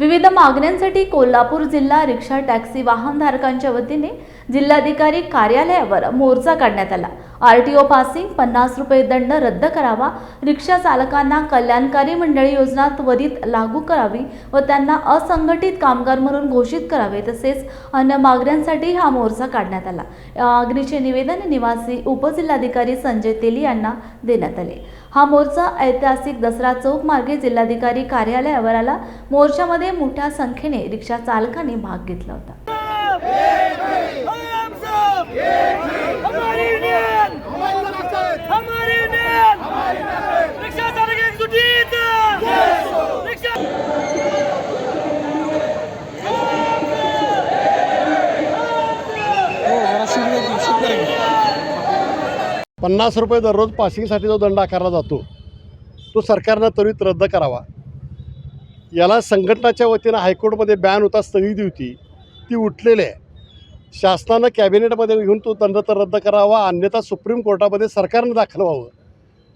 विविध मागण्यांसाठी कोल्हापूर जिल्हा रिक्षा टॅक्सी वाहनधारकांच्या वतीने जिल्हाधिकारी कार्यालयावर मोर्चा काढण्यात आला. आर टी ओ पासिंग पन्नास रुपये दंड रद्द करावा रिक्षा चालकांना कल्याणकारी मंडळी योजना त्वरित लागू करावी व त्यांना असंघटित कामगार म्हणून घोषित करावे तसेच अन्य मागण्यांसाठी हा मोर्चा काढण्यात आला. या मागणीचे निवेदन निवासी उपजिल्हाधिकारी संजय तेली यांना देण्यात आले. हा मोर्चा ऐतिहासिक दसरा चौक मार्गे जिल्हाधिकारी कार्यालयावर आला. मोर्चामध्ये मोठ्या संख्येने रिक्षा चालकांनी भाग घेतला होता. पन्नास रुपये दररोज पासिंगसाठी जो दंड आकारला जातो तो सरकारनं त्वरित रद्द करावा. याला संघटनाच्या वतीनं हायकोर्टमध्ये बॅन होता स्थगिती होती. ती उठलेली आहे. शासनानं कॅबिनेटमध्ये घेऊन तो दंड तर रद्द करावा अन्यथा सुप्रीम कोर्टामध्ये सरकारनं दाखल व्हावं.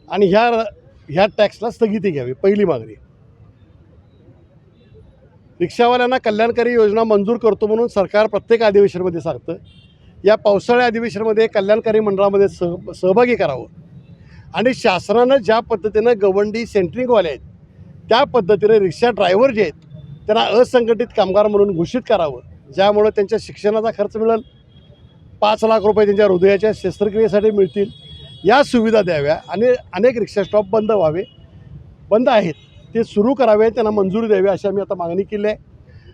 आणि ह्या ह्या टॅक्सला स्थगिती घ्यावी पहिली मागणी. रिक्षावाल्यांना कल्याणकारी योजना मंजूर करतो म्हणून सरकार प्रत्येक अधिवेशनामध्ये सांगतं या पावसाळ्या अधिवेशनामध्ये कल्याणकारी मंडळामध्ये सह सहभागी करावं. आणि शासनानं ज्या पद्धतीनं गवंडी सेंट्रिंगवाले आहेत त्या पद्धतीने रिक्षा ड्रायव्हर जे आहेत त्यांना असंघटित कामगार म्हणून घोषित करावं ज्यामुळं त्यांच्या शिक्षणाचा खर्च मिळेल. पाच लाख रुपये त्यांच्या हृदयाच्या शस्त्रक्रियेसाठी मिळतील. या सुविधा द्याव्या आणि अनेक रिक्षा स्टॉप बंद व्हावे. बंद आहेत. ते सुरू करावे त्यांना मंजुरी द्यावी अशी आम्ही आता मागणी केली आहे.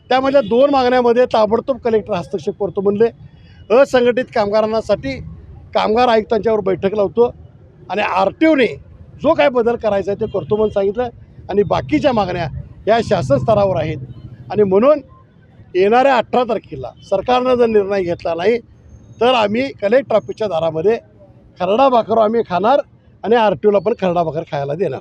त्यामधल्या दोन मागण्यामध्ये ताबडतोब कलेक्टर हस्तक्षेप करतो म्हणले. असंघटित कामगारांसाठी कामगार आयुक्तांच्यावर बैठक लावतो आणि आर टी ओने जो काय बदल करायचा आहे ते करतो म्हणून सांगितलं. आणि बाकीच्या मागण्या या शासन स्तरावर आहेत. आणि म्हणून येणाऱ्या अठरा तारखेला सरकारनं जर निर्णय घेतला नाही तर आम्ही कलेक्ट ऑफिसच्या दारामध्ये खरडा भाकर आम्ही खाणार आणि आर टी ओला पण खरडा भाकर खायला देणार.